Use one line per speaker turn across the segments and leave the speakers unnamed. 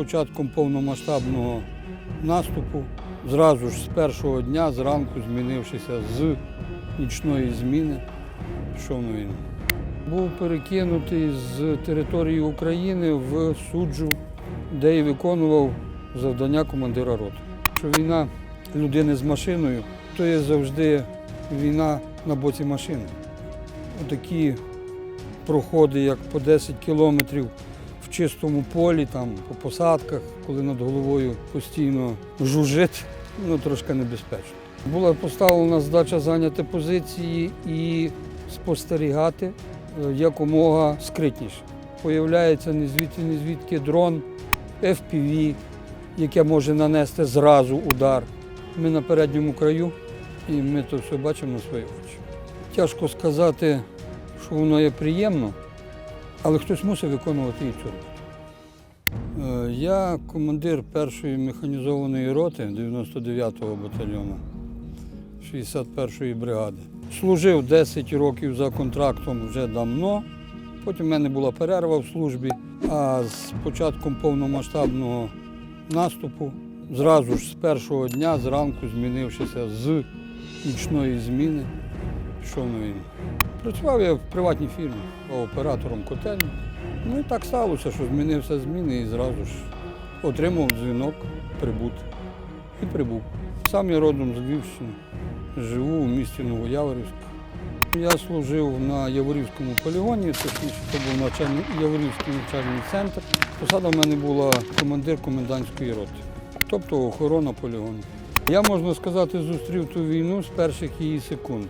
початком повномасштабного наступу, зразу ж з першого дня зранку, змінившися з нічної зміни, пішов на війну. Був перекинутий з території України в суджу, де і виконував завдання командира роти. Що війна людини з машиною, то є завжди війна на боці машини. Отакі проходи, як по 10 кілометрів в чистому полі, там, по посадках, коли над головою постійно жужжить, ну трошки небезпечно. Була поставлена задача зайняти позиції і спостерігати е, якомога скритніше. Появляється ні звідти, ні звідки дрон, FPV, яке може нанести зразу удар. Ми на передньому краю і ми то все бачимо на свої очі. Тяжко сказати, що воно є приємно, але хтось мусить виконувати і цю роботу. Е, Я командир першої механізованої роти 99-го батальйону 61-ї бригади. Служив 10 років за контрактом вже давно. Потім в мене була перерва в службі, а з початком повномасштабного наступу, зразу ж з першого дня зранку, змінившися з нічної зміни, пішов на війну. Працював я в приватній фірмі оператором котельні. Ну і так сталося, що змінився зміни і зразу ж отримав дзвінок прибути. І прибув. Сам я родом з Львівщини, живу у місті Новояворівськ. Я служив на Яворівському полігоні, точніше, це був навчальний Яворівський навчальний центр. Посада в мене була командир комендантської роти, тобто охорона полігону. Я, можна сказати, зустрів ту війну з перших її секунд,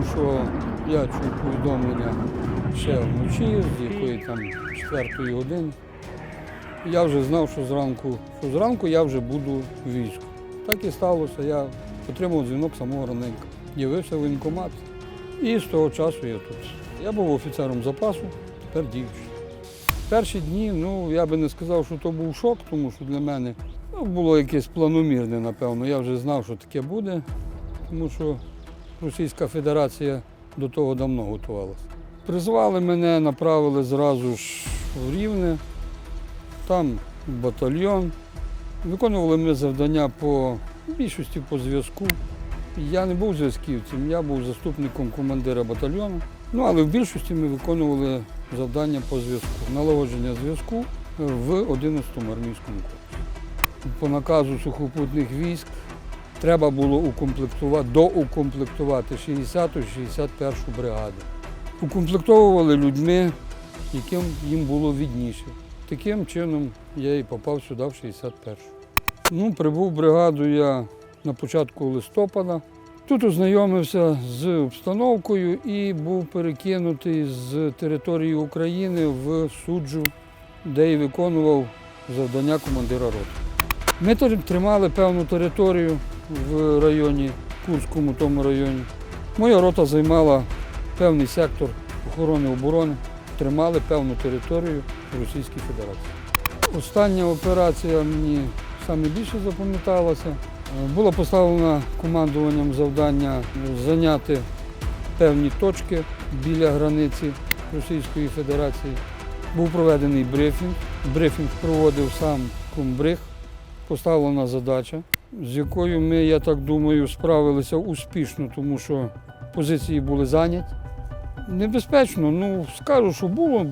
тому що я чув повідомлення ще вночі, з якої там четвертої години. Я вже знав, що зранку, що зранку я вже буду в війську. Так і сталося. Я отримав дзвінок самого раненька. Явився в воєнкомат. І з того часу я тут. Я був офіцером запасу, тепер діючий. Перші дні, ну я би не сказав, що то був шок, тому що для мене ну, було якесь планомірне, напевно. Я вже знав, що таке буде, тому що Російська Федерація до того давно готувалася. Призвали мене, направили зразу ж в Рівне, там батальйон. Виконували ми завдання по більшості по зв'язку. Я не був зв'язківцем, я був заступником командира батальйону. Ну, але в більшості ми виконували завдання по зв'язку, налагодження зв'язку в 11-му армійському корпусі. По наказу сухопутних військ треба було укомплектувати, доукомплектувати 60-ту 61-шу бригаду. Укомплектовували людьми, яким їм було відніше. Таким чином я і попав сюди в 61-шу. Ну, прибув бригаду я на початку листопада. Тут ознайомився з обстановкою і був перекинутий з території України в суджу, де і виконував завдання командира роти. Ми тримали певну територію в районі, Курському тому районі. Моя рота займала певний сектор охорони оборони, тримали певну територію в Російській Федерації. Остання операція мені саме більше запам'яталася. Е, Було поставлено командуванням завдання зайняти певні точки біля границі Російської Федерації. Був проведений брифінг. Брифінг проводив сам комбриг. Поставлена задача, з якою ми, я так думаю, справилися успішно, тому що позиції були зайняті. Небезпечно, ну скажу, що було,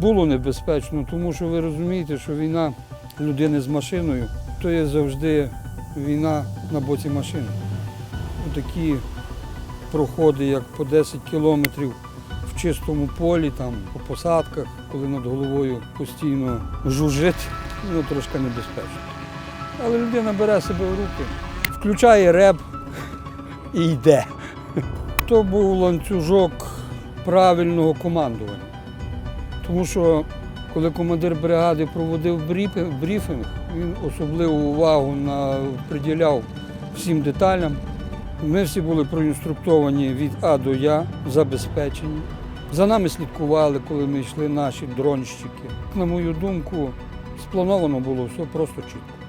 було небезпечно, тому що ви розумієте, що війна людини з машиною то є завжди війна на боці машини. Такі проходи, як по 10 кілометрів в чистому полі, там, по посадках, коли над головою постійно жужжить, ну трошки небезпечно. Але людина бере себе в руки, включає реп і йде. То був ланцюжок правильного командування. Тому що коли командир бригади проводив брифінг, він особливу увагу на, приділяв всім деталям. Ми всі були проінструктовані від А до Я, забезпечені. За нами слідкували, коли ми йшли наші дронщики. На мою думку, сплановано було все просто чітко.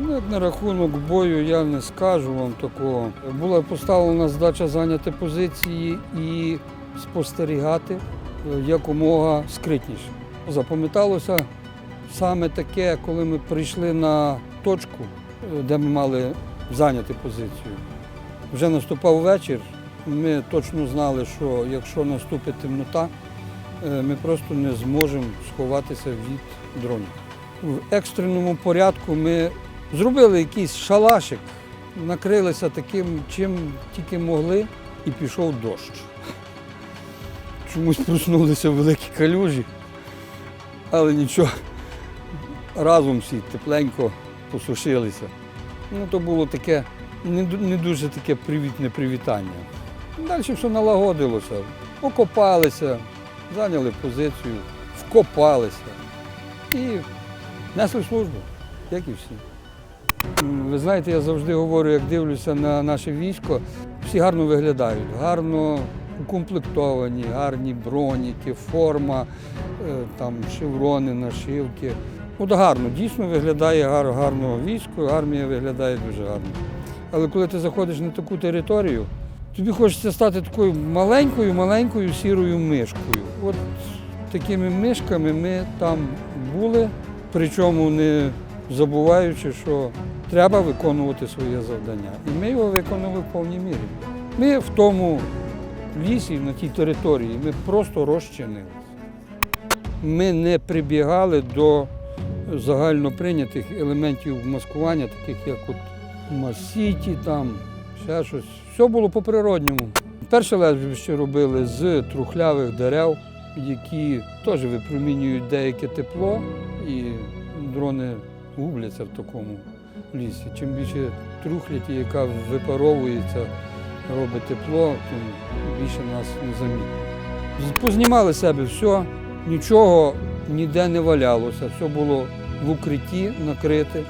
Ну, на рахунок бою я не скажу вам такого. Була поставлена задача зайняти позиції і спостерігати е, якомога скритніше. Запам'яталося саме таке, коли ми прийшли на точку, е, де ми мали зайняти позицію. Вже наступав вечір. Ми точно знали, що якщо наступить темнота, е, ми просто не зможемо сховатися від дронів. В екстреному порядку ми зробили якийсь шалашик, накрилися таким, чим тільки могли, і пішов дощ. Чомусь проснулися великі калюжі, але нічого, разом всі тепленько посушилися. Ну, то було таке не, дуже таке привітне привітання. Далі все налагодилося. Окопалися, зайняли позицію, вкопалися і несли службу, як і всі. Ви знаєте, я завжди говорю, як дивлюся на наше військо, всі гарно виглядають, гарно укомплектовані, гарні броніки, форма, е, там шеврони, нашивки. От гарно, дійсно виглядає гар, гарно військо, армія виглядає дуже гарно. Але коли ти заходиш на таку територію, тобі хочеться стати такою маленькою, маленькою сірою мишкою. От такими мишками ми там були, причому не забуваючи, що треба виконувати своє завдання. І ми його виконали в повній мірі. Ми в тому лісі, на тій території, ми просто розчинилися. Ми не прибігали до загально прийнятих елементів маскування, таких як от масіті, там, ще щось. Все було по-природньому. Перше лежбище робили з трухлявих дерев, які теж випромінюють деяке тепло, і дрони губляться в такому лісі. Чим більше трухляті, яка випаровується, робить тепло, тим більше нас не замітно. Познімали себе все, нічого ніде не валялося, все було в укритті накрите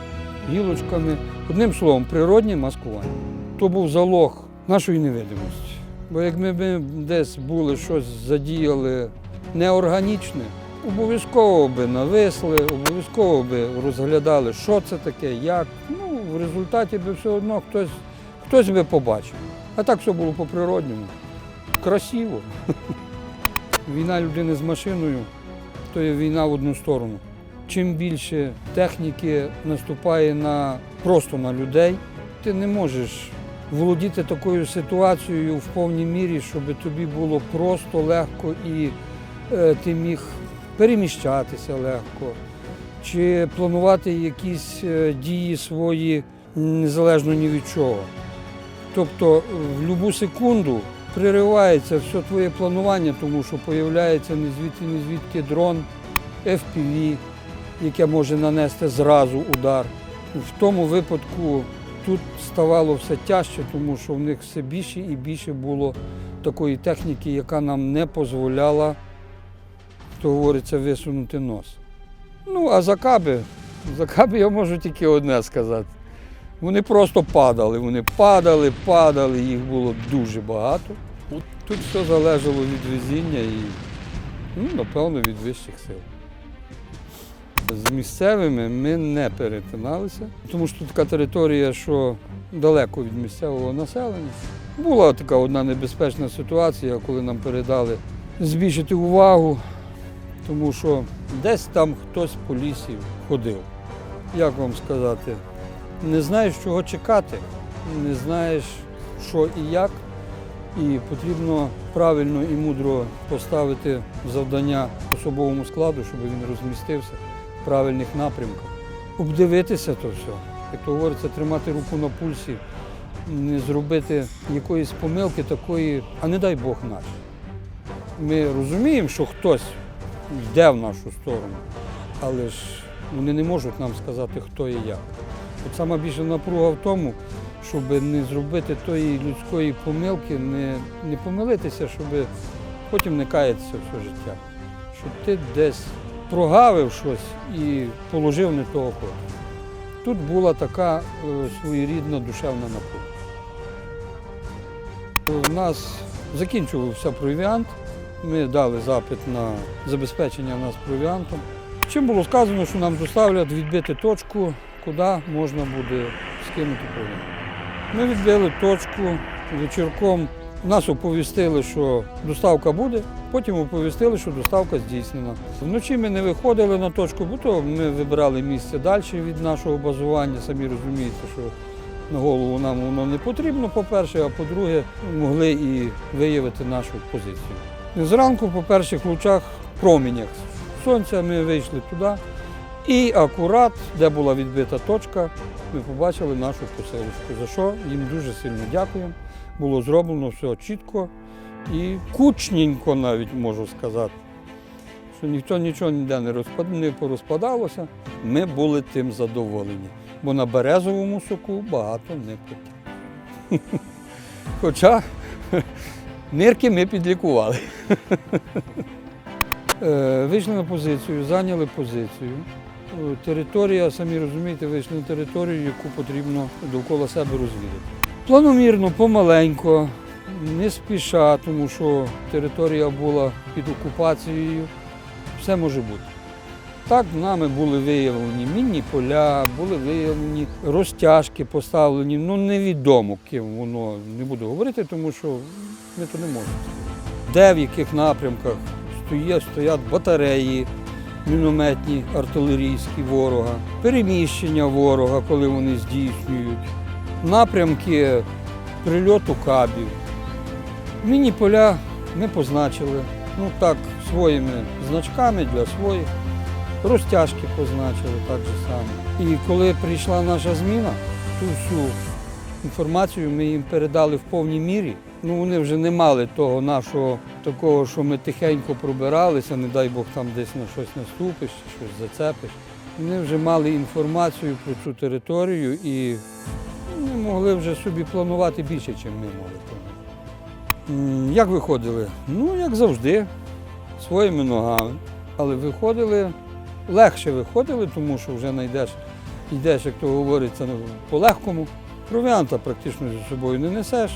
гілочками. Одним словом, природнє маскування. То був залог нашої невидимості. Бо як ми десь були щось задіяли неорганічне, обов'язково би нависли, обов'язково би розглядали, що це таке, як. Ну, в результаті би все одно хтось, хтось би побачив. А так все було по-природньому. Красиво. Війна людини з машиною то є війна в одну сторону. Чим більше техніки наступає на, просто на людей, ти не можеш володіти такою ситуацією в повній мірі, щоб тобі було просто легко і е, ти міг переміщатися легко, чи планувати якісь е, дії свої незалежно ні від чого. Тобто в будь-яку секунду приривається все твоє планування, тому що появляється не звідки, не звідки дрон, FPV, яке може нанести зразу удар. В тому випадку тут ставало все тяжче, тому що в них все більше і більше було такої техніки, яка нам не дозволяла, то говориться, висунути нос. Ну, а за каби, за каби я можу тільки одне сказати. Вони просто падали. Вони падали, падали, їх було дуже багато. Тут все залежало від везіння і, ну, напевно, від вищих сил. З місцевими ми не перетиналися, тому що така територія, що далеко від місцевого населення. Була така одна небезпечна ситуація, коли нам передали збільшити увагу, тому що десь там хтось по лісі ходив. Як вам сказати? не знаєш, чого чекати, не знаєш, що і як, і потрібно правильно і мудро поставити завдання особовому складу, щоб він розмістився в правильних напрямках. Обдивитися то все, як то говориться, тримати руку на пульсі, не зробити якоїсь помилки такої, а не дай Бог наш. Ми розуміємо, що хтось йде в нашу сторону, але ж вони не можуть нам сказати, хто і як. От сама більша напруга в тому, щоб не зробити тої людської помилки, не, не помилитися, щоб потім не каятися все життя. Щоб ти десь прогавив щось і положив не того кота. Тут була така е, своєрідна душевна напруга. У нас закінчувався провіант. Ми дали запит на забезпечення нас провіантом. Чим було сказано, що нам доставлять відбити точку, куди можна буде скинути провіант. Ми відбили точку, вечірком Нас оповістили, що доставка буде, потім оповістили, що доставка здійснена. Вночі ми не виходили на точку, бо то ми вибирали місце далі від нашого базування. Самі розумієте, що на голову нам воно не потрібно, по-перше, а по-друге, могли і виявити нашу позицію. Зранку по перших лучах промінях сонця ми вийшли туди. І акурат, де була відбита точка, ми побачили нашу поселочку, за що їм дуже сильно дякуємо. Було зроблено все чітко і кучненько навіть можу сказати. Що ніхто нічого ніде не, розпад... не порозпадалося. Ми були тим задоволені, бо на березовому соку багато не потім. Хоча нирки ми підлікували. Е, Вийшли на позицію, зайняли позицію. Е, Територія, самі розумієте, вийшли на територію, яку потрібно довкола себе розвідати. Планомірно, помаленько, не спіша, тому що територія була під окупацією, все може бути. Так, нами були виявлені мінні поля, були виявлені розтяжки поставлені. Ну невідомо, ким воно не буду говорити, тому що ми то не можемо. Де в яких напрямках стоять, стоять батареї, мінометні, артилерійські ворога, переміщення ворога, коли вони здійснюють, напрямки прильоту кабів. Міні поля ми позначили, ну так, своїми значками для своїх. Розтяжки позначили так же само. І коли прийшла наша зміна, ту всю інформацію ми їм передали в повній мірі. Ну вони вже не мали того нашого такого, що ми тихенько пробиралися, не дай Бог там десь на щось наступиш, щось зацепиш. Вони вже мали інформацію про цю територію і вони могли вже собі планувати більше, ніж ми могли планувати. Як виходили? Ну, як завжди, своїми ногами. Але виходили, легше виходили, тому що вже знайдеш, йдеш, як то говориться, ну, по-легкому. Провіанта практично зі собою не несеш.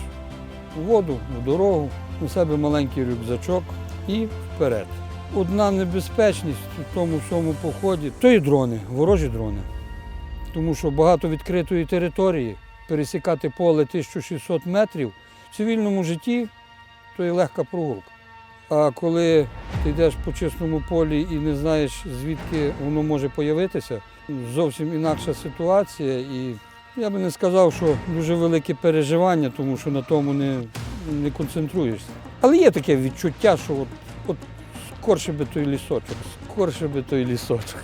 У воду, в дорогу, на себе маленький рюкзачок і вперед. Одна небезпечність у тому всьому поході то і дрони, ворожі дрони. Тому що багато відкритої території, пересікати поле 1600 метрів в цивільному житті то є легка прогулка. А коли ти йдеш по чистому полі і не знаєш, звідки воно може появитися, зовсім інакша ситуація. І я би не сказав, що дуже велике переживання, тому що на тому не, не концентруєшся. Але є таке відчуття, що от, от скорше би той лісочок, скорше би той лісочок.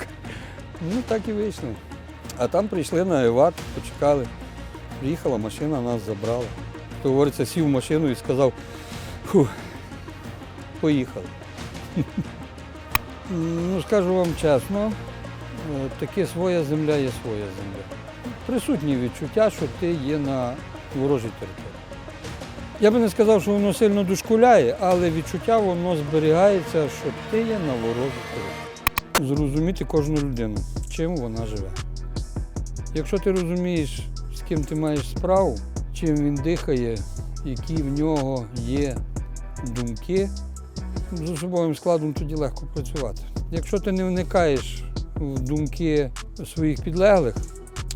Ну так і вийшли. А там прийшли на евак, почекали. Приїхала машина, нас забрала. Говориться, сів в машину і сказав, фу, поїхали. Ну, скажу вам чесно, е, таке своя земля є своя земля. Присутні відчуття, що ти є на ворожій території. Я би не сказав, що воно сильно дошкуляє, але відчуття воно зберігається, що ти є на ворожій території. Зрозуміти кожну людину, чим вона живе. Якщо ти розумієш, з ким ти маєш справу, чим він дихає, які в нього є думки, з особовим складом тоді легко працювати. Якщо ти не вникаєш в думки своїх підлеглих,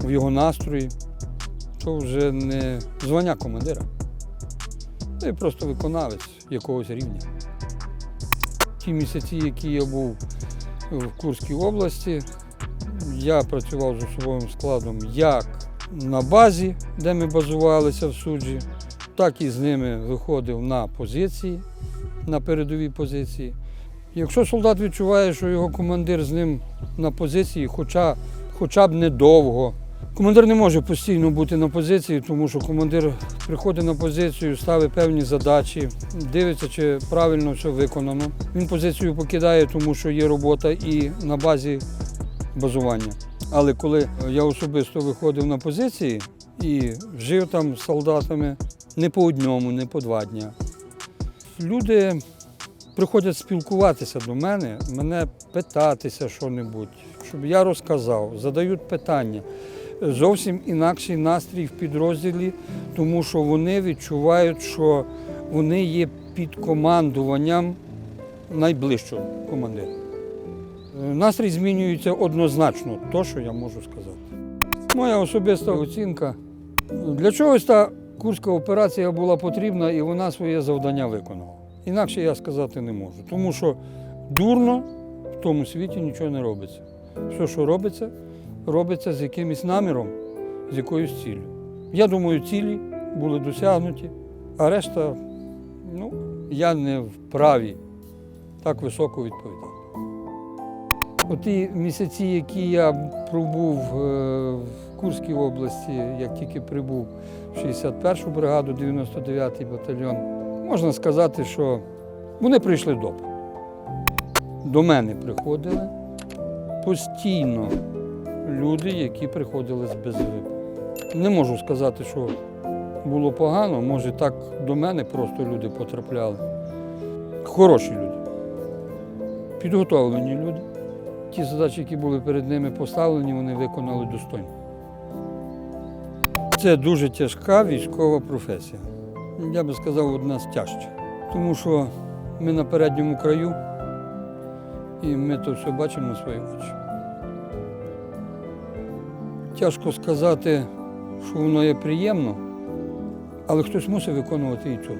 в його настрої, то вже не звання командира. Ти просто виконавець якогось рівня. Ті місяці, які я був в Курській області, я працював з особовим складом як на базі, де ми базувалися в суджі, так і з ними виходив на позиції, на передові позиції. Якщо солдат відчуває, що його командир з ним на позиції, хоча, хоча б недовго, командир не може постійно бути на позиції, тому що командир приходить на позицію, ставить певні задачі, дивиться, чи правильно все виконано. Він позицію покидає, тому що є робота і на базі базування. Але коли я особисто виходив на позиції і жив там з солдатами не по одному, не по два дня, люди приходять спілкуватися до мене, мене питатися що-небудь, щоб я розказав, задають питання. Зовсім інакший настрій в підрозділі, тому що вони відчувають, що вони є під командуванням найближчого командира. Е, Настрій змінюється однозначно, то, що я можу сказати. Моя особиста оцінка. Для чогось та Курська операція була потрібна і вона своє завдання виконала. Інакше я сказати не можу. Тому що дурно в тому світі нічого не робиться. Все, що робиться, робиться з якимось наміром, з якоюсь ціллю. Я думаю, цілі були досягнуті, а решта, ну, я не вправі так високо відповідати. У ті місяці, які я пробув е, в Курській області, як тільки прибув в 61-ту бригаду, 99-й батальйон, можна сказати, що вони прийшли добре. До мене приходили постійно люди, які приходили з БЗВ. Не можу сказати, що було погано, може так до мене просто люди потрапляли. Хороші люди, підготовлені люди. Ті задачі, які були перед ними поставлені, вони виконали достойно. Це дуже тяжка військова професія. Я би сказав, одна з тяжчих. Тому що ми на передньому краю і ми то все бачимо на свої очі. Тяжко сказати, що воно є приємно, але хтось мусить виконувати і цю.